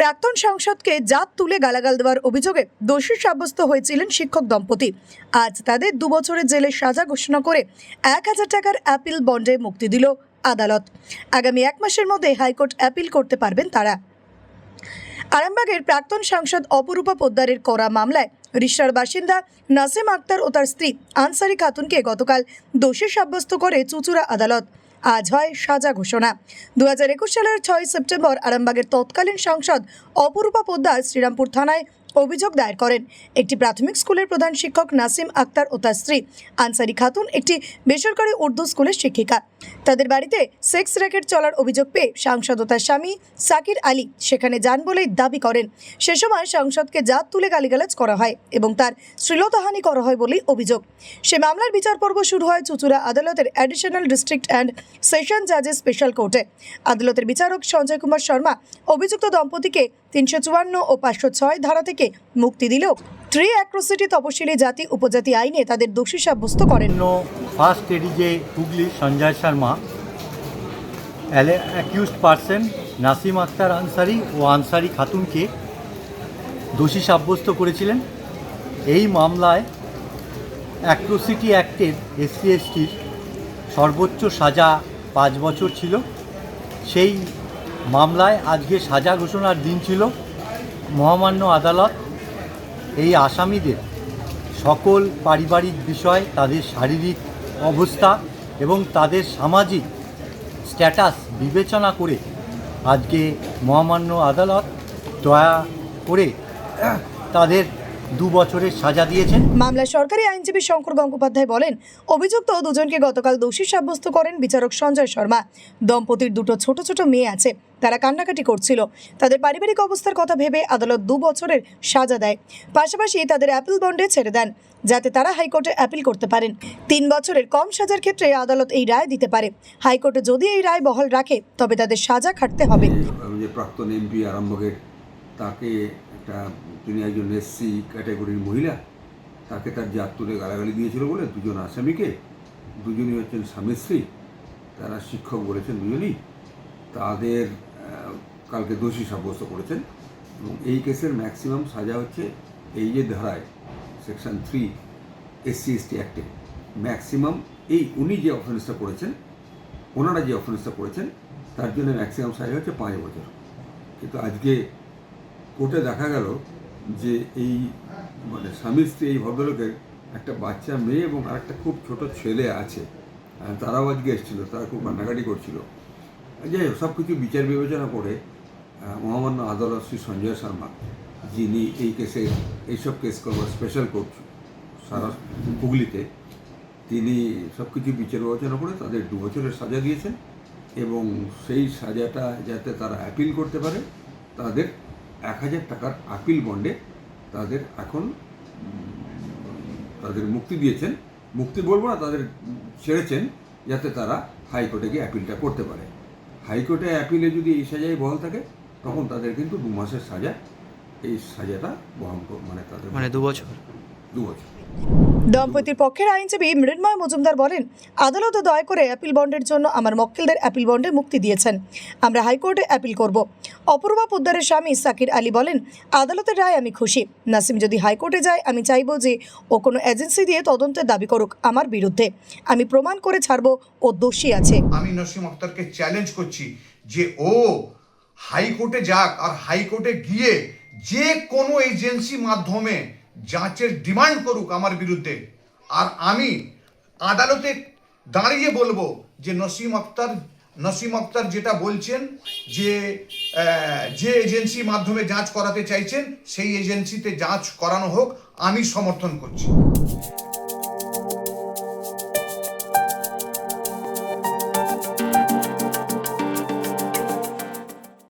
প্রাক্তন সাংসদকে জাত তুলে গালাগাল দেওয়ার অভিযোগে দোষী সাব্যস্ত হয়েছিলেন শিক্ষক দম্পতি। আজ তাদের দু বছরের জেলের সাজা ঘোষণা করে এক হাজার টাকার অ্যাপিল বন্ডে মুক্তি দিল আদালত। আগামী এক মাসের মধ্যে হাইকোর্ট অ্যাপিল করতে পারবেন তারা। আরামবাগের প্রাক্তন সাংসদ অপরূপা পোদ্দারের করা মামলায় রিশার বাসিন্দা নাসিম আক্তার ও তার স্ত্রী আনসারি খাতুনকে গতকাল দোষী সাব্যস্ত করে চুচুড়া আদালত। আজ হয় সাজা ঘোষণা। দু হাজার একুশ সালের ছয় সেপ্টেম্বর আরামবাগের তৎকালীন সাংসদ অপরূপা পোদ্দার শ্রীরামপুর থানায় অভিযোগ দায়ের করেন। একটি প্রাথমিক স্কুলের প্রধান শিক্ষক নাসিম আক্তার ও তার স্ত্রী আনসারি খাতুন একটি বেসরকারি উর্দু স্কুলের শিক্ষিকা। তাদের বাড়িতে সেক্স র্যাকেট চলার অভিযোগ পেয়ে সাংসদ ও তার স্বামী সাকির আলী সেখানে যান বলেই দাবি করেন। সে সময় সাংসদকে জাত তুলে গালিগালাজ করা হয় এবং তার শ্লীলতাহানি করা হয় বলেই অভিযোগ। সে মামলার বিচার পর্ব শুরু হয় চুচুড়া আদালতের অ্যাডিশনাল ডিস্ট্রিক্ট অ্যান্ড সেশন জাজের স্পেশাল কোর্টে আদালতের বিচারক সঞ্জয় কুমার শর্মা অভিযুক্ত দম্পতিকে তিনশো চুয়ান্ন ও পাঁচশো ছয় ধারা থেকে মুক্তি দিলেও থ্রি অ্যাক্রোসিটি তপশিলি জাতি উপজাতি আইনে তাদের দোষী সাব্যস্ত করেন first ADJ Hooghly, Sanjay Sharma. Accused person Nasim Akhtar Ansari ও আনসারি খাতুনকে দোষী সাব্যস্ত করেছিলেন। এই মামলায় অ্যাক্রোসিটি অ্যাক্টের এসসি এসটির সর্বোচ্চ সাজা পাঁচ বছর ছিল। সেই মামলায় আজকে সাজা ঘোষণার দিন ছিল। মহামান্য আদালত এই আসামিদের সকল পারিবারিক বিষয়, তাদের শারীরিক অবস্থা এবং তাদের সামাজিক স্ট্যাটাস বিবেচনা করে আজকে মহামান্য আদালত দয়া করে তাদের দু বছরের সাজা দিয়েছেন। মামলায় সরকারি আইনজীবী শঙ্কর গঙ্গোপাধ্যায় বলেন অভিযুক্ত দুজনকে গতকাল দোষী সাব্যস্ত করেন বিচারক সঞ্জয় শর্মা। দম্পতির দুটো ছোট ছোট মেয়ে আছে তারা কান্নাকাটি করছিল। তাদের পারিবারিক অবস্থার কথা ভেবে আদালত দু বছরের সাজা দেয়। পাশাপাশি তাদের অ্যাপিল বন্ডে ছেড়ে দেন যাতে তারা হাইকোর্টে অ্যাপিল করতে পারেন। তিন বছরের কম সাজার ক্ষেত্রে আদালত এই রায় দিতে পারে। হাইকোর্টে যদি এই রায় বহাল রাখে তবে তাদের সাজা খাটতে হবে। যে প্রাক্তন এমপি আরামবাগের তাকে একটা, তিনি একজন এসসি ক্যাটাগরির মহিলা, তাকে তার জাত তুলে গালাগালি দিয়েছিল বলে দুজন আসামিকে, দুজনই হচ্ছেন স্বামী স্ত্রী, তারা শিক্ষক বলেছেন দুজনই, তাদের কালকে দোষী সাব্যস্ত করেছেন এবং এই কেসের ম্যাক্সিমাম সাজা হচ্ছে এই যে ধারায়, সেকশন থ্রি এসসি এসটি অ্যাক্টে। ম্যাক্সিমাম এই উনি যে অফেন্সটা করেছেন, ওনারা যে অফেন্সটা করেছেন, তার জন্য ম্যাক্সিমাম সাজা হচ্ছে পাঁচ বছর। কিন্তু আজকে কোর্টে দেখা গেল যে এই মানে স্বামী স্ত্রী, এই ভদ্রলোকের একটা বাচ্চা মেয়ে এবং আরেকটা খুব ছোট ছেলে আছে। তারাও আজকে এসেছিল, তারা খুব কান্নাকাটি করছিল। যাই হোক, সব কিছু বিচার বিবেচনা করে মহামান্য আদালত শ্রী সঞ্জয় শর্মা, যিনি এই কেসে, এইসব কেস করবার স্পেশাল কোর্ট সারা হুগলিতে, তিনি সব কিছু বিচার বিবেচনা করে তাদের দু বছরের সাজা দিয়েছেন এবং সেই সাজাটা যাতে তারা অ্যাপিল করতে পারে, তাদের এক হাজার টাকার আপিল বন্ডে তাদের এখন তাদের মুক্তি দিয়েছেন। মুক্তি বলব না তাদের ছেড়েছেন যাতে তারা হাইকোর্টে গিয়ে অ্যাপিলটা করতে পারে। হাইকোর্টে অ্যাপিলে যদি এই সাজাই বহাল থাকে তখন তাদের কিন্তু দু মাসের সাজা এই সাজাটা বহন কর- মানে তাদের মানে দু বছর। দু বছর। দম্পতির পক্ষের আইনজীবী মৃন্ময় মজুমদার বলেন, আদালত দয়া করে অ্যাপিল বন্ডের জন্য আমার মক্কেলদের অ্যাপিল বন্ডে মুক্তি দিয়েছেন। আমরা হাইকোর্টে অ্যাপিল করব। অপূর্বা পোদ্দারের স্বামী সাকির আলী বলেন, আদালতের রায় আমি খুশি। নাসিম যদি হাইকোর্টে যায়, আমি চাইব যে ও কোনো এজেন্সি দিয়ে তদন্তের দাবি করুক আমার বিরুদ্ধে। আমি প্রমাণ করে ছাড়বো, ও দোষী আছে। আমি নসিম আক্তারকে চ্যালেঞ্জ করছি যে ও হাইকোর্টে যাক আর হাইকোর্টে গিয়ে যে কোনো এজেন্সি মাধ্যমে যাচের ডিমান্ড করুক আমার বিরুদ্ধে। আর আমি আদালতে দাঁড়িয়ে বলব যে নসিম আক্তার নসিম আক্তার যেটা বলছেন যে যে এজেন্সি মাধ্যমে যাঁচ করাতে চাইছেন, সেই এজেন্সিতে যাঁচ করানো হোক, আমি সমর্থন করছি।